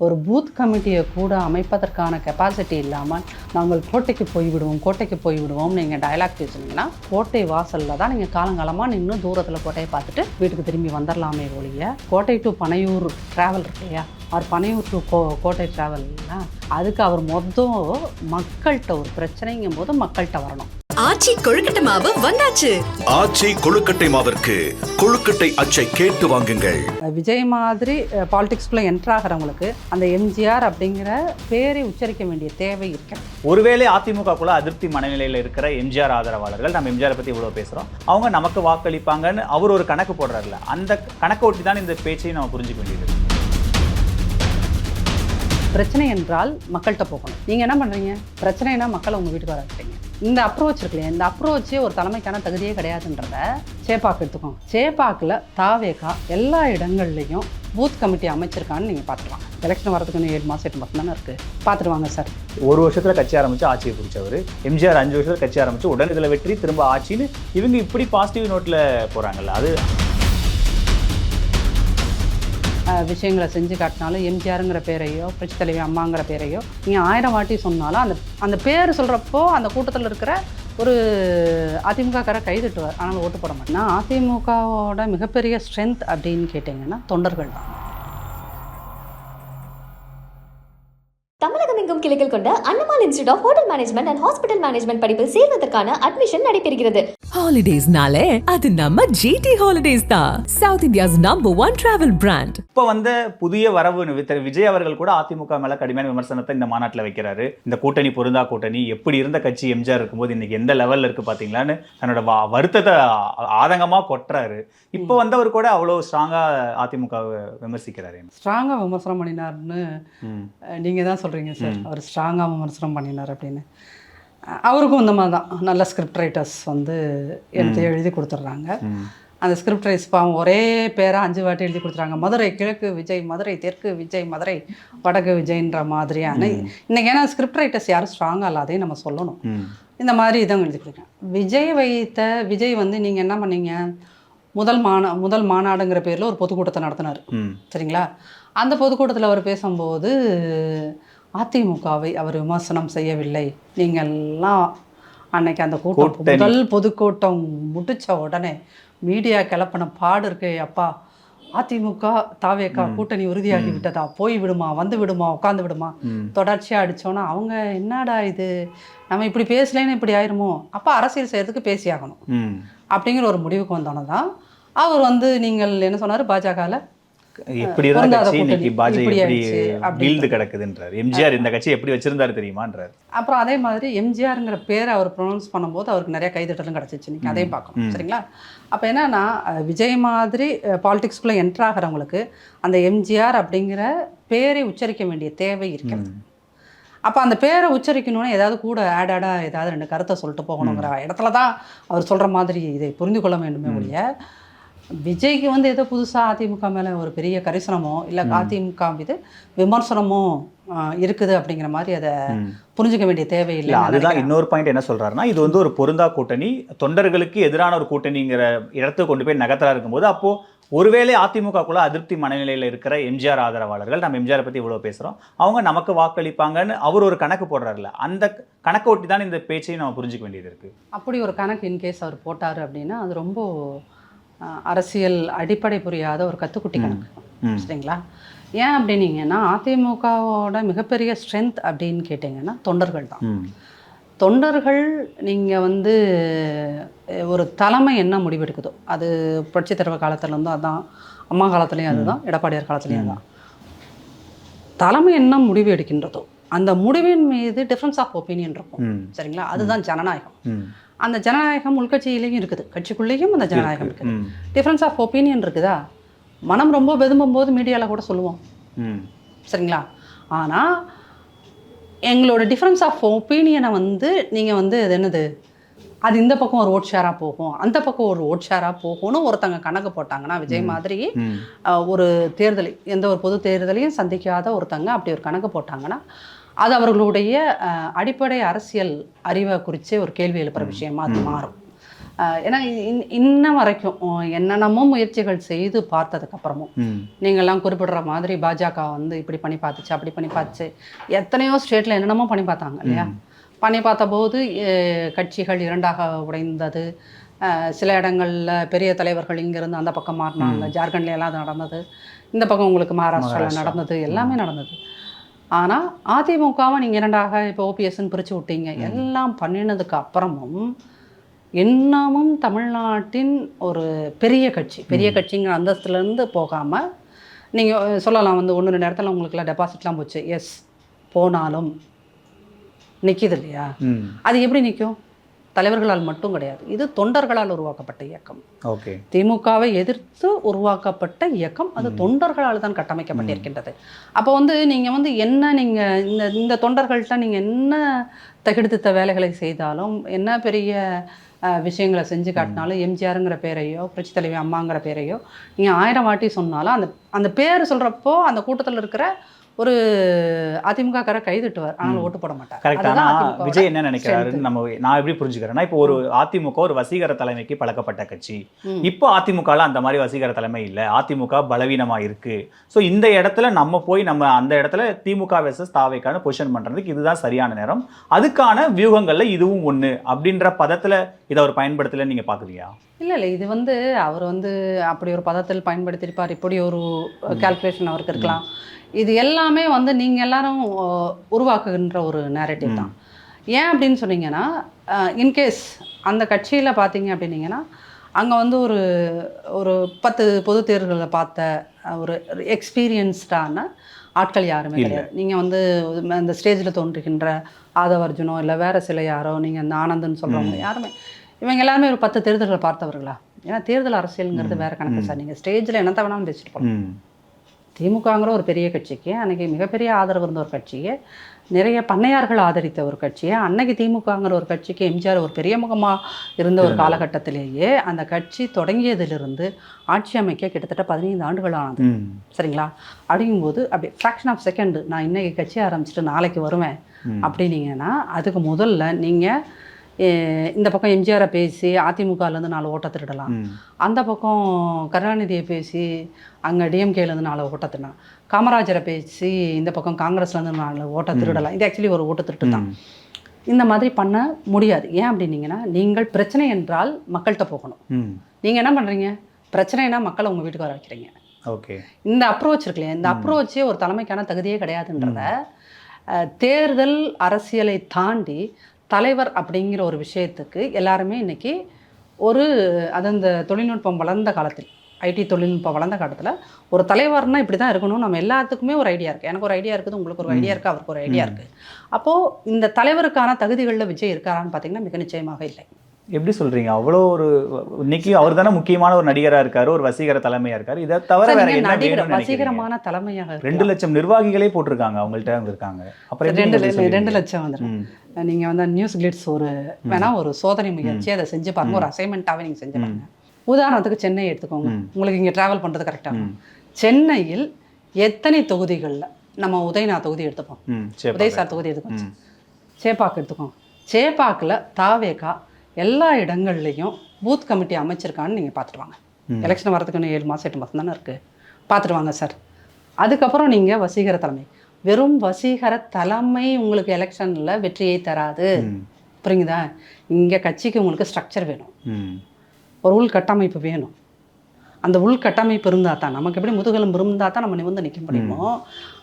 ஒரு பூத் கமிட்டியை கூட அமைப்பதற்கான கெப்பாசிட்டி இல்லாமல் நாங்கள் கோட்டைக்கு போய்விடுவோம் கோட்டைக்கு போய்விடுவோம் நீங்கள் டைலாக் பேசுனீங்கன்னா கோட்டை வாசலில் தான் நீங்கள் காலங்காலமாக நின்று தூரத்தில் கோட்டையை பார்த்துட்டு வீட்டுக்கு திரும்பி வந்துடலாமே ஒழிய கோட்டை டு பனையூர் ட்ராவல் இருக்கு இல்லையா? அவர் பனையூர் டு கோ கோட்டை ட்ராவல்னா அதுக்கு அவர் மொத்தம் மக்கள்கிட்ட ஒரு பிரச்சனைங்கும் போது மக்கள்கிட்ட வரணும். ஆச்சி கொழுக்கட்டை மாவு வந்தாச்சு. ஆச்சி கொழுக்கட்டை மாவிற்கு கொழுக்கட்டை அச்சை கேட்டு வாங்குங்கள். விஜய் மாதிரி பாலிடிக்ஸ்குள்ளே என்ட்ராகிறவங்களுக்கு அந்த எம்ஜிஆர் அப்படிங்கிற பேரை உச்சரிக்க வேண்டிய தேவை இருக்கு. ஒருவேளை அதிமுகக்குள்ள அதிருப்தி மனநிலையில் இருக்கிற எம்ஜிஆர் ஆதரவாளர்கள் நம்ம எம்ஜிஆரை பத்தி இவ்வளவு பேசுறோம். அவங்க நமக்கு வாக்களிப்பாங்கன்னு அவர் ஒரு கணக்கு போடுறாருல அந்த கணக்கை ஒட்டி தான் இந்த பேச்சையும் நம்ம புரிஞ்சுக்க வேண்டியது. பிரச்சனை என்றால் மக்கள்கிட்ட போகணும். நீங்கள் என்ன பண்ணுறீங்க பிரச்சனைனா மக்களை உங்கள் வீட்டுக்கு வர வைக்கிறீங்க இந்த அப்ரோச் இருக்கு இல்லையா இந்த அப்ரோச்சே ஒரு தலைமைக்கான தகுதியே கிடையாதுன்றத சேப்பாக்கு எடுத்துக்கோங்க. சேப்பாக்கில் தாவேகா எல்லா இடங்கள்லையும் பூத் கமிட்டி அமைச்சிருக்கான்னு நீங்கள் பார்த்துக்கலாம். எலெக்ஷன் வரதுக்கு இன்னும் ஏழு மாதம் எட்டு மாதம் தானே இருக்குது பார்த்துருவாங்க சார் ஒரு வருஷத்தில் கட்சி ஆரம்பித்து ஆட்சியை பிடிச்சவர். எம்ஜிஆர் அஞ்சு வருஷத்தில் கட்சி ஆரம்பித்து உடனே இதில் வெற்றி திரும்ப ஆட்சின்னு இவங்க இப்படி பாசிட்டிவ் நோட்டில் போகிறாங்கல்ல அது விஷயங்களை செஞ்சு காட்டினாலும் எம்ஜிஆருங்கிற பேரையோ புரட்சி தலைவி அம்மாங்கிற பேரையோ நீங்கள் ஆயிரம் வாட்டி சொன்னாலும் அந்த அந்த பேர் சொல்கிறப்போ அந்த கூட்டத்தில் இருக்கிற ஒரு அதிமுகக்கார கைதட்டுவார் ஆனால் ஓட்டு போட மாட்டேன் நான் அதிமுகவோட மிகப்பெரிய ஸ்ட்ரென்த் அப்படின்னு கேட்டிங்கன்னா தொண்டர்கள் தான். எங்கும் கிளைகள் கொண்ட Annamalai institute of hotel management and hospital management படிப்பில் சேர்வதற்கான அட்மிஷன் நடைபெறுகிறது. ஹாலிடேஸ்னாலே அது நம்ம ஜிடி ஹாலிடேஸ் தான். South India's number one travel brand இப்போ வந்த புதிய வரவு திரு விஜய் அவர்கள் கூட அதிமுக மேல கடுமையான விமர்சனத்தை இந்த மாநாட்டில் வைக்கிறாரு. இந்த கூட்டணி பொருந்தா கூட்டணி எப்படி இருந்த கட்சி எம்ஜிஆர் இருக்கும்போது இன்னைக்கு எந்த லெவல்ல இருக்கு பாத்தீங்களான்னு தன்னோட வருத்தத்தை ஆதங்கமா கொட்டுறாரு. இப்போ வந்தவர் கூட அவ்வளோ ஸ்ட்ராங்கா அதிமுகவை விமர்சிக்கிறாரு. ஸ்ட்ராங்காக விமர்சனம் பண்ணினார்னு ம். நீங்கள் தான் சொல்கிறீங்க சார். அவர் ஸ்ட்ராங்காக விமர்சனம் பண்ணினார் அப்படின்னு. அவருக்கும் இந்த மாதிரி தான். நல்ல ஸ்கிரிப்ட் ரைட்டர்ஸ் வந்து எடுத்து எழுதி கொடுத்துட்றாங்க. அந்த ஸ்கிரிப்ட் ரைட்ஸ் பாவம் ஒரே பேராக அஞ்சு வாட்டி எழுதி கொடுத்துறாங்க. மதுரை கிழக்கு விஜய் மதுரை தெற்கு விஜய் மதுரை வடக்கு விஜய்ன்ற மாதிரியான இன்னைக்கு ஏன்னா ஸ்கிரிப்ட் ரைட்டர்ஸ் யாரும் ஸ்ட்ராங்காக இல்லை அதையும் நம்ம சொல்லணும். இந்த மாதிரி இதான் எழுதி கொடுக்குறேன். விஜய் வைத்த விஜய் வந்து நீங்கள் என்ன பண்ணீங்க? முதல் மாநா முதல் மாநாடுங்கிற பேரில் ஒரு பொதுக்கூட்டத்தை நடத்தினார். சரிங்களா? அந்த பொதுக்கூட்டத்தில் அவர் பேசும்போது அதிமுகவை அவர் விமர்சனம் செய்யவில்லை. நீங்கள்லாம் அன்னைக்கு அந்த கூட்டம். முதல் பொதுக்கூட்டம் முடிச்ச உடனே மீடியா கிளப்பின பாடு இருக்கே அப்பா. அதிமுக தாவேக்கா கூட்டணி உறுதியாகி விட்டதா? போய் விடுமா? வந்து விடுமா? உட்காந்து விடுமா? தொடர்ச்சியாக அடிச்சோன்னா அவங்க என்னடா இது? நம்ம இப்படி பேசலைன்னு இப்படி ஆயிருமோ? அப்போ அரசியல் செய்யறதுக்கு பேசியாகணும். அப்படிங்கிற ஒரு முடிவுக்கு வந்தோன்னே தான் அவர் வந்து நீங்கள் என்ன சொன்னார்? பாஜகவில் எப்படி இருந்த கட்சி இன்னைக்கு பாஜக எப்படி. வீழ்ந்து கிடக்குதுன்றாரு. எம்ஜிஆர் இந்த கட்சி எப்படி வச்சிருந்தாரு தெரியுமான்றாரு. அப்புறம் அதே மாதிரி எம்ஜிஆருங்கிற பேரை அவர் ப்ரொனவுன்ஸ் பண்ணும்போது அவருக்கு நிறைய கைதட்டலும் கிடச்சிச்சு நீங்கள் அதையும் பார்க்கணும். சரிங்களா? அப்போ என்னன்னா விஜய் மாதிரி பாலிடிக்ஸ்குள்ளே என்ட்ராகிறவங்களுக்கு அந்த எம்ஜிஆர் அப்படிங்கிற பேரை உச்சரிக்க வேண்டிய தேவை இருக்கிறது அப்போ அந்த பேரை உச்சரிக்கணும்னா ஏதாவது கூட ஆட் ஆடாக ஏதாவது ரெண்டு கருத்தை சொல்லிட்டு போகணுங்கிற இடத்துல தான் அவர் சொல்கிற மாதிரி இதை புரிந்து கொள்ள வேண்டுமே ஒழிய விஜய்க்கு வந்து ஏதோ புதுசாக அதிமுக மேலே ஒரு பெரிய கரிசனமோ இல்லை அதிமுக மீது விமர்சனமோ இருக்குது அப்படிங்கிற மாதிரி அதை புரிஞ்சுக்க வேண்டிய தேவையில்லை அதுதான் இன்னொரு பாயிண்ட் என்ன சொல்றாருன்னா இது வந்து ஒரு பொருந்தா கூட்டணி தொண்டர்களுக்கு எதிரான ஒரு கூட்டணிங்கிற இடத்துக்கு கொண்டு போய் நகர்த்தா இருக்கும்போது அப்போ ஒருவேளை அதிமுகக்குள்ள அதிருப்தி மனநிலையில இருக்கிற எம்ஜிஆர் ஆதரவாளர்கள் நம்ம எம்ஜிஆரை பத்தி இவ்வளவு பேசுறோம் அவங்க நமக்கு வாக்களிப்பாங்கன்னு அவர் ஒரு கணக்கு போடுறாருல அந்த கணக்கை ஒட்டி தான் இந்த பேச்சையும் நம்ம புரிஞ்சுக்க வேண்டியது இருக்கு. அப்படி ஒரு கணக்கு இன்கேஸ் அவர் போட்டார் அப்படின்னா அது ரொம்ப அரசியல் அடிப்படை புரியாத ஒரு கத்துக்குட்டி கணக்கு. சரிங்களா? ஏன் அப்படின்னீங்கன்னா அதிமுகவோட மிகப்பெரிய ஸ்ட்ரென்த் அப்படின்னு கேட்டிங்கன்னா தொண்டர்கள் தான். தொண்டர்கள் நீங்கள் வந்து ஒரு தலைமை என்ன முடிவெடுக்குதோ அது புரட்சி தலைவர் காலத்துலேருந்தும் அதான் அம்மா காலத்துலேயும் அதுதான் எடப்பாடியார் காலத்துலேயும் அதுதான் தலைமை என்ன முடிவு எடுக்கின்றதோ அந்த முடிவின் மீது டிஃப்ரென்ஸ் ஆஃப் ஒப்பீனியன் இருக்கும். சரிங்களா? அதுதான் ஜனநாயகம். அந்த ஜனநாயகம் உள்கட்சியிலையும் இருக்குது. கட்சிக்குள்ளேயும் அந்த ஜனநாயகம் இருக்குது. டிஃப்ரென்ஸ் ஆஃப் ஒப்பீனியன் இருக்குதா? மனம் ரொம்ப வெதும்பும் போது மீடியாவில் கூட சொல்லுவோம். சரிங்களா? ஆனால் எங்களோட டிஃப்ரென்ஸ் ஆஃப் ஒப்பீனியனை வந்து நீங்கள் வந்து அது என்னது? அது இந்த பக்கம் ஒரு ஓட் ஷேராக போகும். அந்த பக்கம் ஒரு ஓட் ஷேராக போகும்னு ஒருத்தங்க கணக்கு போட்டாங்கன்னா விஜய் மாதிரி ஒரு தேர்தலை எந்த ஒரு பொது தேர்தலையும் சந்திக்காத ஒருத்தங்க அப்படி ஒரு கணக்கு போட்டாங்கன்னா அது அவர்களுடைய அடிப்படை அரசியல் அறிவை குறித்து ஒரு கேள்வி எழுப்புற விஷயமா அது மாறும். ஏன்னா இன்- இன்ன வரைக்கும் என்னென்னமோ முயற்சிகள் செய்து பார்த்ததுக்கப்புறமும் நீங்கள்லாம் குறிப்பிடுற மாதிரி பாஜக வந்து இப்படி பண்ணி பார்த்துச்சு அப்படி பண்ணி பார்த்துச்சு. எத்தனையோ ஸ்டேட்டில் என்னென்னமோ பண்ணி பார்த்தாங்க இல்லையா? பண்ணி பார்த்தபோது கட்சிகள் இரண்டாக உடைந்தது. சில இடங்களில் பெரிய தலைவர்கள் இங்கேருந்து அந்த பக்கம் மாறினாங்க. ஜார்க்கண்ட்ல எல்லாம் நடந்தது. இந்த பக்கம் உங்களுக்கு மகாராஷ்டிராவில் மகாராஷ்டிரா. நடந்தது. எல்லாமே நடந்தது. ஆனால் அதிமுகவை நீங்கள் இரண்டாக இப்போ ஓபிஎஸ்ன்னு பிரித்து விட்டீங்க. எல்லாம் பண்ணினதுக்கு அப்புறமும் இன்னமும் தமிழ்நாட்டின் ஒரு பெரிய கட்சி பெரிய கட்சிங்கிற அந்தஸ்துலேருந்து போகாமல் நீங்கள் சொல்லலாம் வந்து ஒன்று ரெண்டு இடத்துல உங்களுக்குலாம் டெபாசிட்லாம் போச்சு. எஸ் போனாலும் நிற்கிது இல்லையா? அது எப்படி நிற்கும் தலைவர்களால் மட்டும் கிடையாது. இது தொண்டர்களால் உருவாக்கப்பட்ட இயக்கம். ஓகே. திமுகவை எதிர்த்து உருவாக்கப்பட்ட இயக்கம். அது தொண்டர்களால் தான் கட்டமைக்கப்பட்டிருக்கின்றது. அப்போ வந்து நீங்கள் வந்து என்ன நீங்கள் இந்த இந்த தொண்டர்கள்ட்ட நீங்கள் என்ன தகிடுத்த வேலைகளை செய்தாலும் என்ன பெரிய விஷயங்களை செஞ்சு காட்டினாலும் எம்ஜிஆருங்கிற பேரையோ புரட்சி தலைவி அம்மாங்கிற பேரையோ நீங்கள் ஆயிரம் வாட்டி சொன்னாலும் அந்த அந்த பேர் சொல்கிறப்போ அந்த கூட்டத்தில் இருக்கிற ஒரு அதிமுக கார கைதிட்டுவார். ஆனால் ஓட்டு போட மாட்டார். கரெக்ட் அதுதான் ஆனா அதிமுகவோட விஜய் என்ன நினைக்கிறாருன்னு. நம்ம நான் எப்படி புரிஞ்சுக்கிறேன்னா இப்போ ஒரு அதிமுக ஒரு வசீகர தலைமைக்கு பழக்கப்பட்ட கட்சி. இப்போ அதிமுகல அந்த மாதிரி வசீகர தலைமை இல்ல. அதிமுக பலவீனமா இருக்கு. ஸோ இந்த இடத்துல நம்ம போய் நம்ம அந்த இடத்துல திமுக வெர்சஸ் தாவைக்கான பொசிஷன் பண்றதுக்கு இதுதான் சரியான நேரம். அதுக்கான வியூகங்கள்ல இதுவும் ஒண்ணு அப்படின்ற பதத்துல இதை அவர் பயன்படுத்தல நீங்க பாக்குறியா இல்லை இல்லை. இது வந்து அவர் வந்து அப்படி ஒரு பதத்தில் பயன்படுத்தியிருப்பார். இப்படி ஒரு கால்குலேஷன் அவருக்கு இருக்கலாம். இது எல்லாமே வந்து நீங்கள் எல்லாரும் உருவாக்குகின்ற ஒரு நேரட்டிவ் தான். ஏன் அப்படின்னு சொன்னீங்கன்னா இன்கேஸ் அந்த கட்சியில் பார்த்தீங்க அப்படின்னீங்கன்னா அங்கே வந்து ஒரு ஒரு பத்து பொது தேர்தல்களை பார்த்த ஒரு எக்ஸ்பீரியன்ஸ்டான ஆட்கள் யாருமே கிடையாது. நீங்கள் வந்து அந்த ஸ்டேஜில் தோன்றுகின்ற ஆதவர்ஜுனோ இல்லை வேறு சில யாரோ நீங்கள் இந்த ஆனந்தன் சொல்கிறவங்க யாருமே இவங்க எல்லாருமே ஒரு பத்து தேர்தல்களை பார்த்தவர்களா? ஏன்னா தேர்தல் அரசியல்ங்கிறது வேற கணக்கு சார். நீங்கள் ஸ்டேஜில் என்னத்த வேணாலும் பேசிட்டு போகலாம் திமுகங்கிற ஒரு பெரிய கட்சிக்கு அன்னைக்கு மிகப்பெரிய ஆதரவு இருந்த ஒரு கட்சியை நிறைய பண்ணையார்கள் ஆதரித்த ஒரு கட்சியை அன்னைக்கு திமுகங்கிற ஒரு கட்சிக்கு எம்ஜிஆர் ஒரு பெரிய முகமாக இருந்த ஒரு காலகட்டத்திலேயே அந்த கட்சி தொடங்கியதிலிருந்து ஆட்சி அமைக்க கிட்டத்தட்ட பதினைந்து ஆண்டுகள் ஆனது. சரிங்களா? அப்படிங்கும்போது அப்படி ஃப்ராக்ஷன் ஆஃப் செகண்ட் நான் இன்னைக்கு கட்சி ஆரம்பிச்சுட்டு நாளைக்கு வருவேன் அப்படின்னீங்கன்னா அதுக்கு முதல்ல நீங்கள் இந்த பக்கம் எம்ஜிஆரை பேசி அதிமுகலேருந்து நாலு ஓட்ட திருடலாம். அந்த பக்கம் கருணாநிதியை பேசி அங்கே டிஎம்கேலேருந்து நாலு ஓட்ட திருடலாம். காமராஜரை பேசி இந்த பக்கம் காங்கிரஸ்லேருந்து நாலு ஓட்ட திருடலாம். இது ஆக்சுவலி ஒரு ஓட்ட திருட்டு தான் இந்த மாதிரி பண்ண முடியாது. ஏன் அப்படின்னீங்கன்னா நீங்கள் பிரச்சனை என்றால் மக்கள்கிட்ட போகணும். நீங்கள் என்ன பண்ணுறீங்க பிரச்சனைனா மக்களை உங்கள் வீட்டுக்கு வர வைக்கிறீங்க. ஓகே. இந்த அப்ரோச் இருக்கு இல்லையா இந்த அப்ரோச்சே ஒரு தலைமைக்கான தகுதியே கிடையாதுன்றத தேர்தல் அரசியலை தாண்டி தலைவர் அப்படிங்கிற ஒரு விஷயத்துக்கு எல்லாருமே இன்னைக்கு ஒரு அது அந்த தொழில்நுட்பம் வளர்ந்த காலத்தில் ஐடி தொழில்நுட்பம் வளர்ந்த காலத்தில் ஒரு தலைவர்னா இப்படி தான் இருக்கணும் நம்ம எல்லாத்துக்குமே ஒரு ஐடியா இருக்குது எனக்கு ஒரு ஐடியா இருக்குது உங்களுக்கு ஒரு ஐடியா இருக்குது அவருக்கு ஒரு ஐடியா இருக்குது அப்போது இந்த தலைவருக்கான தகுதிகளில் விஜய் இருக்காரான்னு பார்த்தீங்கன்னா மிக நிச்சயமாக இல்லை. எப்படி சொல்றீங்க? அவ்வளோ ஒரு இன்னைக்கு அவர் தானே முக்கியமான ஒரு நடிகரா இருக்காரு ஒரு வசீகர தலைமையா இருக்காரு. இதை தவிர வேற? வசீகரமான தலைமையாக. ரெண்டு லட்சம் நிர்வாகிகளே போட்டிருக்காங்க அவங்கள்ட்ட அவங்க இருக்காங்க. அப்புறம் ரெண்டு? ரெண்டு லட்சம் வந்துடும் ம். நீங்க வந்து நியூஸ் கிளிட்ஸ் ஒரு வேணா ஒரு சோதனை முயற்சி அதை செஞ்சு பாருங்க. ஒரு அசைன்மெண்ட்டாகவே நீங்க செஞ்சு பாருங்க. உதாரணத்துக்கு சென்னை எடுத்துக்கோங்க. உங்களுக்கு இங்க டிராவல் பண்றது கரெக்டாக சென்னையில் எத்தனை தொகுதிகள்ல நம்ம உதயநா தொகுதி எடுத்துப்போம்? உதயசார் தொகுதி எடுத்துக்கோங்க சேப்பாக்கு எடுத்துக்கோங்க. சேப்பாக்கில் தாவேகா எல்லா இடங்கள்லையும் பூத் கமிட்டி அமைச்சிருக்கான்னு நீங்கள் பார்த்துட்டு வாங்க எலெக்ஷன் வரதுக்கு இன்னும் ஏழு மாதம் எட்டு மாதம் தானே இருக்குது பார்த்துட்டு வாங்க சார் அதுக்கப்புறம் நீங்கள் வசீகர தலைமை. வெறும் வசீகர தலைமை உங்களுக்கு எலெக்ஷனில் வெற்றியை தராது. புரியுதா? இங்கே கட்சிக்கு உங்களுக்கு ஸ்ட்ரக்சர் வேணும். ஒரு உள்கட்டமைப்பு வேணும். அந்த உள்கட்டமைப்பு இருந்தால் தான் நமக்கு எப்படி முதுகெலும்பு இருந்தால் தான் நம்ம நிமிர்ந்து நிற்க முடியுமோ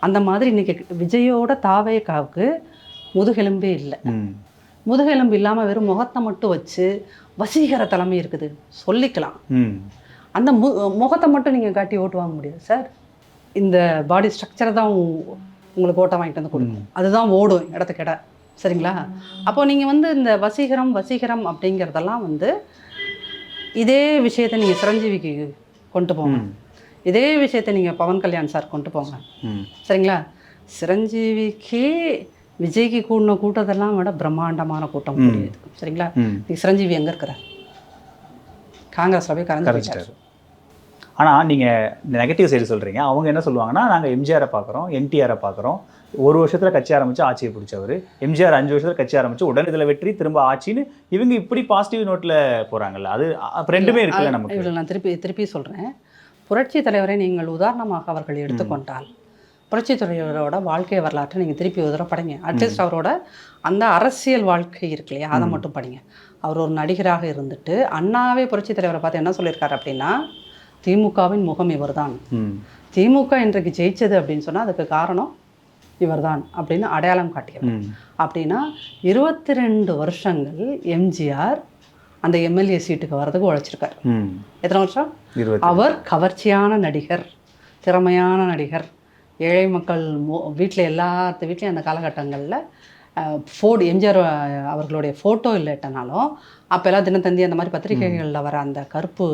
அந்த மாதிரி இன்னைக்கு விஜயோட தாவேக்காவுக்கு முதுகெலும்பே இல்லை. முதுகெலும்பு இல்லாமல் வெறும் முகத்தை மட்டும் வச்சு வசீகர தலைமை இருக்குது. சொல்லிக்கலாம். அந்த மு முகத்தை மட்டும் நீங்கள் காட்டி ஓட்டு வாங்க முடியாது சார். இந்த பாடி ஸ்ட்ரக்சரை தான் உங்களுக்கு ஓட்டை வாங்கிட்டு வந்து கொடுக்கும். அதுதான் ஓடும் இடத்துக்கு இடம் சரிங்களா? அப்போ நீங்கள் வந்து இந்த வசீகரம் வசீகரம் அப்படிங்கிறதெல்லாம் வந்து இதே விஷயத்தை நீங்கள் சிரஞ்சீவிக்கு கொண்டு போங்க. இதே விஷயத்தை நீங்கள் பவன் கல்யாண் சார் கொண்டு போங்க. சரிங்களா? சிரஞ்சீவிக்கு விஜய்க்கு கூடின கூட்டத்தெல்லாம் விட பிரம்மாண்டமான கூட்டம் கூடியது. சரிங்களா? ம். நீ சிரஞ்சீவி எங்கே இருக்கிறார் காங்கிரஸில் போய் கரைஞ்சு போயிட்டார். கரைச்சிட்டாரு ஆனால் நீங்கள் இந்த நெகட்டிவ் சைடு சொல்கிறீங்க அவங்க என்ன சொல்லுவாங்கன்னா நாங்கள் எம்ஜிஆரை பார்க்குறோம் என்டிஆரை பார்க்குறோம் ஒரு வருஷத்தில் கட்சி ஆரம்பித்து ஆட்சியை பிடிச்சவர். எம்ஜிஆர் அஞ்சு வருஷத்தில் கட்சி ஆரம்பித்து உடனே இதில் வெற்றி திரும்ப ஆட்சின்னு இவங்க இப்படி பாசிட்டிவ் நோட்டில் போகிறாங்கல்ல அது ரெண்டுமே இருக்குல்ல நமக்கு. நான் திருப்பி திருப்பி சொல்கிறேன் புரட்சி தலைவரை நீங்கள் உதாரணமாக அவர்கள் எடுத்துக்கொண்டால் புரட்சி தலைவரோட வாழ்க்கை வரலாற்றை நீங்கள் திருப்பி ஒரு தடவை படிங்க. அட்லீஸ்ட் அவரோட அந்த அரசியல் வாழ்க்கை இருக்கு இல்லையா? அதை மட்டும் படிங்க. அவர் ஒரு நடிகராக இருந்துட்டு அண்ணாவே புரட்சி தலைவரை பார்த்து என்ன சொல்லியிருக்காரு அப்படின்னா திமுகவின் முகம் இவர்தான். திமுக இன்றைக்கு ஜெயிச்சது அப்படின்னு சொன்னால் அதுக்கு காரணம் இவர்தான் அப்படின்னு அடையாளம் காட்டியவர். அப்படின்னா இருபத்தி ரெண்டு வருஷங்கள் எம்ஜிஆர் அந்த எம்எல்ஏ சீட்டுக்கு வர்றதுக்கு உழைச்சிருக்காரு. எத்தனை வருஷம்? அவர் கவர்ச்சியான நடிகர் திறமையான நடிகர். ஏழை மக்கள் வீட்டில் எல்லாத்து வீட்லேயும் அந்த காலகட்டங்களில் ஃபோடு எம்ஜிஆர் அவர்களுடைய ஃபோட்டோ இல்லைட்டனாலும் அப்போல்லாம் தினத்தந்தி அந்த மாதிரி பத்திரிகைகளில் வர அந்த கருப்பு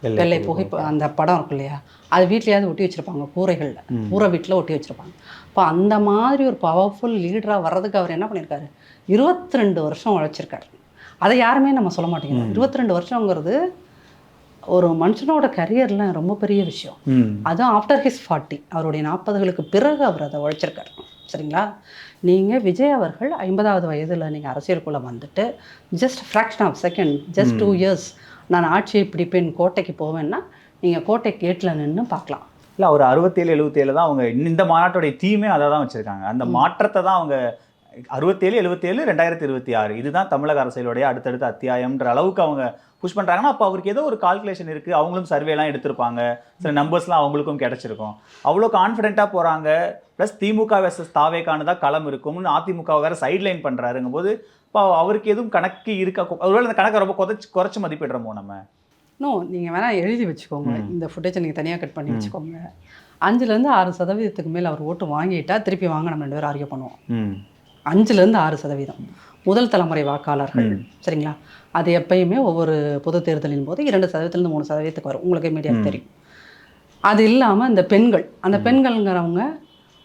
வெள்ளை புகை அந்த படம் இருக்கும் இல்லையா? அது வீட்லயாவது ஒட்டி வச்சுருப்பாங்க கூரைகளில். கூரை வீட்டில் ஒட்டி வச்சுருப்பாங்க. இப்போ அந்த மாதிரி ஒரு பவர்ஃபுல் லீடராக வர்றதுக்கு அவர் என்ன பண்ணியிருக்காரு இருபத்தி ரெண்டு வருஷம் உழைச்சிருக்காரு. அதை யாருமே நம்ம சொல்ல மாட்டேங்கிறோம் இருபத்தி ரெண்டு வருஷங்கிறது ஒரு மனுஷனோட கரியரில் ரொம்ப பெரிய விஷயம். அதுவும் ஆஃப்டர் ஹிஸ் ஃபார்ட்டி அவருடைய நாற்பதுகளுக்கு பிறகு அவர் அதை உழைச்சிருக்காரு. சரிங்களா? நீங்கள் விஜய் அவர்கள் ஐம்பதாவது வயதில் நீங்கள் அரசியலுக்குள்ளே வந்துட்டு just fraction of second just two years நான் ஆட்சியை பிடிப்பேன் கோட்டைக்கு போவேன்னா நீங்கள் கோட்டை கேட்டில் நின்று பார்க்கலாம். இல்லை ஒரு அறுபத்தேழு எழுபத்தேழு தான் அவங்க இந்த மாநாட்டோடைய தீமே அதை தான் வச்சுருக்காங்க. அந்த மாற்றத்தை தான் அவங்க அறுபத்தேழு எழுபத்தேழு ரெண்டாயிரத்தி இருபத்தி ஆறு. இதுதான் தமிழக அரசியலுடைய அடுத்தடுத்த அத்தியாயம்ன்ற அளவுக்கு அவங்க புஷ் பண்ணுறாங்கன்னா அப்போ அவருக்கு ஏதோ ஒரு கால்குலேஷன் இருக்குது அவங்களும் சர்வேலாம் எடுத்திருப்பாங்க. சில நம்பர்ஸ்லாம் அவங்களுக்கும் கிடச்சிருக்கும். அவ்வளோ கான்ஃபிடென்ட்டாக போகிறாங்க ப்ளஸ் திமுக வெர்சஸ் தாவேக்கானு தான் களம் இருக்கும்னு அதிமுக வேறு சைட்லைன் பண்ணுறாருங்கும் போது இப்போ அவருக்கு எதுவும் கணக்கு இருக்கா? ஒருவேளை அந்த கணக்கை ரொம்ப குறைச்சி குறைச்சி மதிப்பிடுறோமோ நம்ம? நோ நீங்கள் வேணால் எழுதி வச்சுக்கோங்க. இந்த ஃபுட்டேஜை நீங்கள் தனியாக கட் பண்ணி வச்சுக்கோங்க. அஞ்சுலேருந்து ஆறு சதவீதத்துக்கு மேல் அவர் ஓட்டு வாங்கிட்டா திருப்பி வாங்க நம்ம ரெண்டு பேரும் ஆர்கியூ பண்ணுவோம். அஞ்சுலேருந்து ஆறு சதவீதம். முதல் தலைமுறை வாக்காளர்கள். சரிங்களா? அது எப்பயுமே ஒவ்வொரு பொது தேர்தலின் போது இரண்டு சதவீதத்துலேருந்து மூணு சதவீதத்துக்கு வரும். உங்களுக்கு மீடியாவுக்கு தெரியும். அது இல்லாமல் இந்த பெண்கள் அந்த பெண்கள்ங்கிறவங்க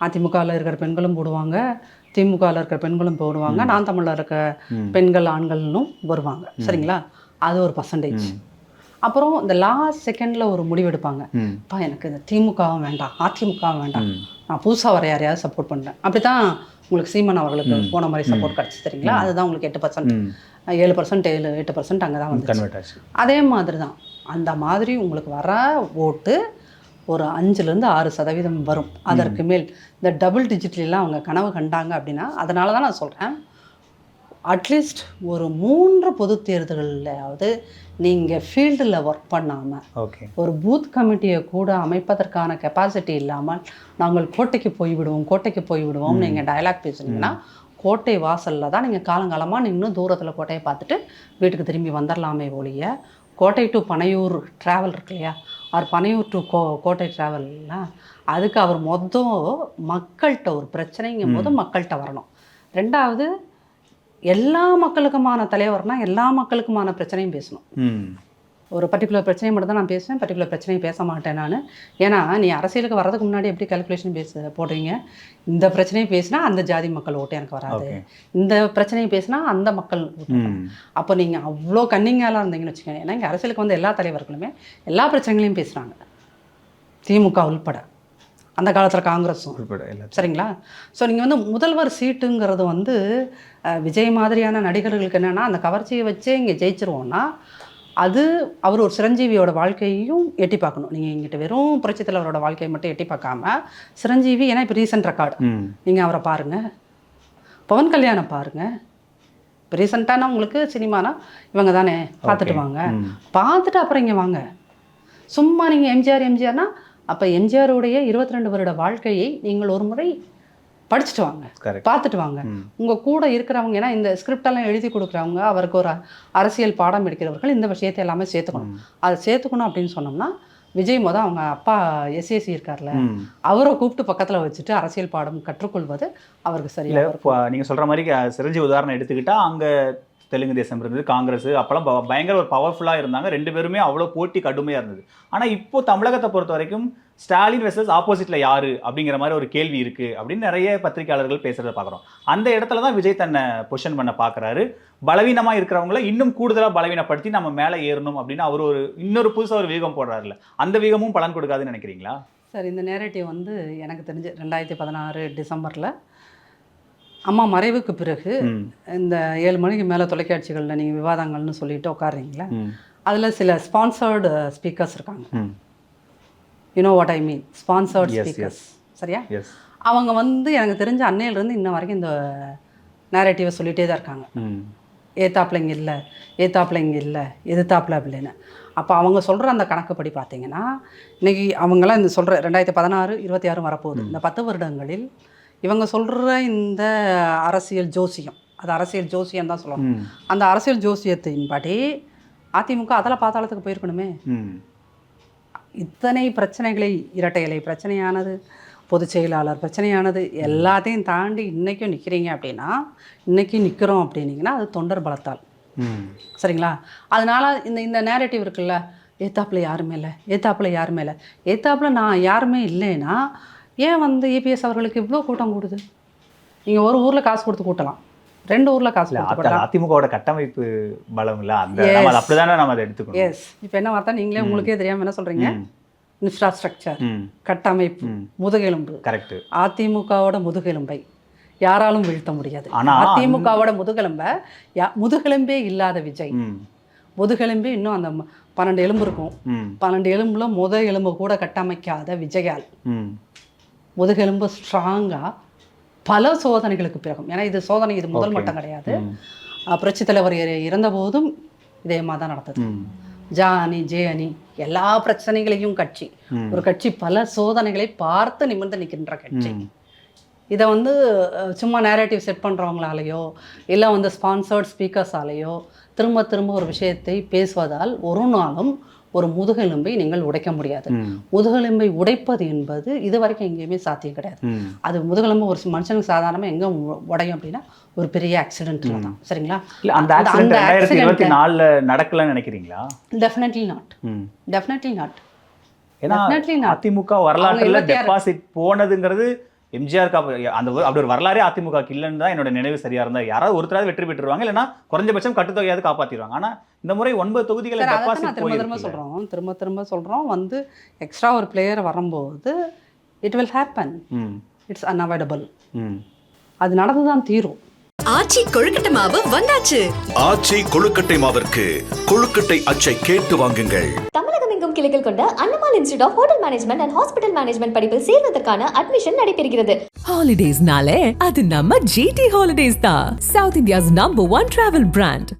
அதிமுகவில் இருக்கிற பெண்களும் போடுவாங்க. திமுகவில் இருக்கிற பெண்களும் போடுவாங்க நான் தமிழில் இருக்க பெண்கள் ஆண்களும் வருவாங்க. சரிங்களா? அது ஒரு பர்சன்டேஜ் அப்புறம் இந்த லாஸ்ட் செகண்டில் ஒரு முடிவெடுப்பாங்க ம். அப்பா எனக்கு இந்த திமுகவும் வேண்டாம் அதிமுகவும் வேண்டாம். நான் புதுசாக வர யாரையாவது சப்போர்ட் பண்ணுறேன் அப்படி தான் உங்களுக்கு சீமன் அவர்களுக்கு போன மாதிரி சப்போர்ட் கிடச்சி தெரியுங்களா அதுதான் உங்களுக்கு எட்டு பர்சன்ட் ஏழு பர்சன்ட் ஏழு எட்டு பர்சன்ட் அங்கே தான் வந்து அதே மாதிரி தான் அந்த மாதிரி உங்களுக்கு வர ஓட்டு ஒரு அஞ்சுலேருந்து ஆறு சதவீதம் வரும். அதற்கு மேல் இந்த டபுள் டிஜிட்லாம் அவங்க கனவு கண்டாங்க அப்படின்னா அதனால தான் நான் சொல்கிறேன் அட்லீஸ்ட் ஒரு மூன்று பொது தேர்தல்கள்லையாவது நீங்கள் ஃபீல்டில் ஒர்க் பண்ணாமல் ஓகே ஒரு பூத் கமிட்டியை கூட அமைப்பதற்கான கெப்பாசிட்டி இல்லாமல் நாங்கள் கோட்டைக்கு போய்விடுவோம் கோட்டைக்கு போய்விடுவோம் நீங்கள் டயலாக் பேசுனீங்கன்னா கோட்டை வாசலில் தான் நீங்கள் காலங்காலமாக நின்று தூரத்தில் கோட்டையை பார்த்துட்டு வீட்டுக்கு திரும்பி வந்துடலாமே ஒழிய கோட்டை டு பனையூர் ட்ராவல் இருக்கு இல்லையா? அவர் பனையூர் டு கோ கோட்டை ட்ராவல்லாம் அதுக்கு அவர் மொத்தம் மக்கள்கிட்ட ஒரு பிரச்சனைங்கும் போது மக்கள்கிட்ட வரணும். ரெண்டாவது எல்லா மக்களுக்குமான தலைவர்னா எல்லா மக்களுக்குமான பிரச்சனையும் பேசணும். ஒரு பர்டிகுலர் பிரச்சனையை மட்டும் தான் நான் பேசுவேன் பர்டிகுலர் பிரச்சனையை பேச மாட்டேன் நான். ஏன்னா நீ அரசியலுக்கு வர்றதுக்கு முன்னாடி எப்படி கால்குலேஷன் பேச போடுறீங்க? இந்த பிரச்சனையை பேசினா அந்த ஜாதி மக்கள் ஓட்டு எனக்கு வராது. இந்த பிரச்சனையை பேசினா அந்த மக்கள் அப்போ நீங்கள் அவ்வளோ கன்னிங்காலாம் இருந்தீங்கன்னு வச்சுக்கோங்க ஏன்னா இங்கே அரசியலுக்கு வந்து எல்லா தலைவர்களுமே எல்லா பிரச்சனைகளையும் பேசுகிறாங்க திமுக உள்பட. அந்த காலத்தில் காங்கிரஸும். சரிங்களா? ஸோ நீங்கள் வந்து முதல்வர் சீட்டுங்கிறது வந்து விஜய் மாதிரியான நடிகர்களுக்கு என்னென்னா அந்த கவர்ச்சியை வச்சே இங்கே ஜெயிச்சிருவோம்னா அது அவர் ஒரு சிரஞ்சீவியோட வாழ்க்கையையும் எட்டி பார்க்கணும். நீங்கள் இங்கிட்ட வெறும் புரட்சித் தலைவரோட வாழ்க்கையை மட்டும் எட்டி பார்க்காம சிரஞ்சீவி ஏன்னா இப்போ ரீசெண்ட் ரெக்கார்டு நீங்கள் அவரை பாருங்கள் பவன் கல்யாணம் பாருங்கள் இப்போ ரீசெண்டான உங்களுக்கு சினிமானா இவங்க தானே பார்த்துட்டு. வாங்க. பார்த்துட்டு அப்புறம் இங்கே வாங்க. சும்மா நீங்கள் எம்ஜிஆர் எம்ஜிஆர்னா அப்போ எம்ஜிஆருடைய இருபத்தி ரெண்டு வருட வாழ்க்கையை நீங்கள் ஒரு முறை படிச்சுட்டு வாங்க. பார்த்துட்டு வாங்க. உங்கள் கூட இருக்கிறவங்க ஏன்னா இந்த ஸ்கிரிப்டெல்லாம் எழுதி கொடுக்குறவங்க அவருக்கு ஒரு அரசியல் பாடம் எடுக்கிறவர்கள் இந்த விஷயத்தை எல்லாமே சேர்த்துக்கணும். அதை சேர்த்துக்கணும் அப்படின்னு சொன்னோம்னா விஜய் மொதல் அவங்க அப்பா எஸ்ஏசி இருக்கார்ல அவரை கூப்பிட்டு பக்கத்தில் வச்சுட்டு அரசியல் பாடம் கற்றுக்கொள்வது அவருக்கு இப்போ நீங்கள் சொல்கிற மாதிரி அஹ், சிரஞ்சீவி உதாரணம் எடுத்துக்கிட்டா அங்கே தெலுங்கு தேசம் இருந்தது காங்கிரஸ் அப்போல்லாம் பயங்கர ஒரு பவர்ஃபுல்லாக இருந்தாங்க. ரெண்டு பேருமே அவ்வளோ போட்டி கடுமையாக இருந்தது. ஆனால் இப்போ தமிழகத்தை பொறுத்த வரைக்கும் ஸ்டாலின் வெர்சஸ் ஆப்போசிட்ல யாரு அப்படிங்கிற மாதிரி ஒரு கேள்வி இருக்கு அப்படின்னு நிறைய பத்திரிகையாளர்கள் பேசுறத பார்க்குறோம். அந்த இடத்துல தான் விஜய் தன்னை பொசிஷன் பண்ண பார்க்கறாரு. பலவீனமா இருக்கிறவங்கள இன்னும் கூடுதலா பலவீனப்படுத்தி நம்ம மேலே ஏறணும் அப்படின்னு அவர் ஒரு இன்னொரு புதுசா ஒரு வீகம் போடுறாருல. அந்த வீகமும் பலன் கொடுக்காதுன்னு நினைக்கிறீங்களா? சார் இந்த நேரட்டிவ் வந்து எனக்கு தெரிஞ்சு ரெண்டாயிரத்தி பதினாறு டிசம்பரில் அம்மா மறைவுக்கு பிறகு இந்த ஏழு மணிக்கு மேலே தொலைக்காட்சிகளில் நீங்கள் விவாதங்கள்னு சொல்லிட்டு உட்காடுறீங்களே அதில் சில ஸ்பான்சர்டு ஸ்பீக்கர்ஸ் இருக்காங்க. You know what I mean sponsored speakers சரியா. அவங்க வந்து எனக்கு தெரிஞ்ச அன்னையிலேருந்து இன்ன வரைக்கும் இந்த நேரட்டிவை சொல்லிகிட்டே தான் இருக்காங்க. ஏத்தாப்புல இங்கே இல்லை ஏத்தாப்புல இங்கே இல்லை எதிர்த்தாப்புல அப்படின்னு அப்போ அவங்க சொல்கிற அந்த கணக்குப்படி பார்த்தீங்கன்னா இன்னைக்கு அவங்களாம் இந்த சொல்கிற ரெண்டாயிரத்தி பதினாறு இருபத்தி ஆறு வரப்போகுது. இந்த பத்து வருடங்களில் இவங்க சொல்கிற இந்த அரசியல் ஜோசியம் அது அரசியல் ஜோசியம் தான் சொல்லணும். அந்த அரசியல் ஜோசியத்தின்படி அதிமுக அதில் பாதாளத்துக்கு போயிருக்கணுமே. இத்தனை பிரச்சனைகளை இரட்டை இலை பிரச்சனையானது பொதுச் செயலாளர் பிரச்சனையானது எல்லாத்தையும் தாண்டி இன்றைக்கும் நிற்கிறீங்க அப்படின்னா இன்றைக்கும் நிற்கிறோம் அப்படின்னீங்கன்னா அது தொண்டர் பலத்தால். சரிங்களா? அதனால இந்த இந்த நேரட்டிவ் இருக்குல்ல ஏத்தாப்புல யாருமே இல்லை ஏத்தாப்புல யாருமே இல்லை. ஏத்தாப்புல நான் யாருமே இல்லைன்னா ஏன் வந்து ஏபிஎஸ் அவர்களுக்கு இவ்வளோ கூட்டம் கூடுது? நீங்கள் ஒரு ஊரில் காசு கொடுத்து கூட்டலாம். ரெண்டு ஊரில் காசு இல்ல, கொடுத்து அது கூட்டலாம் அதிமுகவோட கட்டமைப்பு பலம் இல்ல. அந்த அப்படிதானே நம்ம அதை எடுத்துக்கணும். எஸ் இப்போ என்ன வார்த்தை? நீங்களே உங்களுக்கே தெரியாமல் என்ன சொல்கிறீங்க ம், இன்ஃப்ராஸ்ட்ரக்சர் கட்டமைப்பு. முதுகெலும்பு. கரெக்ட் அதிமுகவோட முதுகெலும்பை யாராலும் வீழ்த்த முடியாது. அதிமுகவோட முதுகெலும்பை முதுகெலும்பே இல்லாத விஜய். முதுகெலும்பே இன்னும் அந்த பன்னெண்டு எலும்பு இருக்கும். பன்னெண்டு எலும்புல முத எலும்பு கூட கட்டமைக்காத விஜயால். முதுகெலும்பு ஸ்ட்ராங்காக பல சோதனைகளுக்கு பிறகும். ஏன்னா இது சோதனை இது முதல். மட்டம் கிடையாது. புரட்சித் தலைவர் இற- இறந்தபோதும் இதே மாதிரி தான் நடந்தது. ஜா அணி ஜே அணி எல்லா பிரச்சனைகளையும் கட்சி. ஒரு கட்சி பல சோதனைகளை பார்த்து நிமிர்ந்து நிற்கின்ற கட்சி. இதை வந்து சும்மா நேரேட்டிவ் செட் பண்ணுறவங்களாலேயோ இல்லை வந்து ஸ்பான்சர்ட் ஸ்பீக்கர்ஸாலேயோ திரும்ப திரும்ப ஒரு விஷயத்தை பேசுவதால் ஒரு நாளும் ஒரு முதுகெலும்பை நீங்கள் உடைக்க முடியாது. முதுகெலும்பை உடைப்பது என்பது இது வரைக்கும் எங்கேயுமே சாத்தியம் கிடையாது. அது முதுகெலும்பு ஒரு மனுஷனுக்கு சாதாரணமாக எங்கே உடையும் அப்படின்னா ஒரு பெரிய ஆக்சிடென்ட்ல தான். சரிங்களா? அந்த ஆக்சிடென்ட் நாலுல நடக்கலன்னு நினைக்கிறீங்களா? Definitely not. டெஃபினெட்லி நாட் ஏன்னா. அதிமுக வரலாற்றுல அவங்க 26 டெபாசிட் போனதுங்கிறது எம்ஜிஆர் அந்த ஒரு- அப்படி ஒரு வரலாறே அதிமுக இல்லைன்னு தான் என்னோட நினைவு சரியா இருந்தா யாராவது ஒருத்தராவது வெற்றி பெற்றுருவாங்க இல்லைன்னா குறைஞ்சபட்சம் கட்டுத்தொகையாவது காப்பாத்திடுவாங்க. ஆனா இந்த முறை ஒன்பது தொகுதிகளை திரும்ப திரும்ப சொல்கிறோம் திரும்ப திரும்ப சொல்கிறோம் வந்து எக்ஸ்ட்ரா ஒரு பிளேயர் வரும்போது it will happen hmm. It's unavoidable hmm. அது நடந்து தான் தீரும். ஆச்சி கொழுக்கட்டை மாவு வந்தாச்சு. ஆச்சி கொழுக்கட்டை மாவிற்கு கொழுக்கட்டை அச்சை கேட்டு வாங்குங்கள். தமிழகம் எங்கும் கிளைகள் கொண்ட Annamalai institute of hotel management and hospital management படிப்பில் சேர்வதற்கான அட்மிஷன் நடைபெறுகிறது ஹாலிடேஸ்னாலே அது நம்ம ஜிடி ஹாலிடேஸ் தான். South India's number one travel brand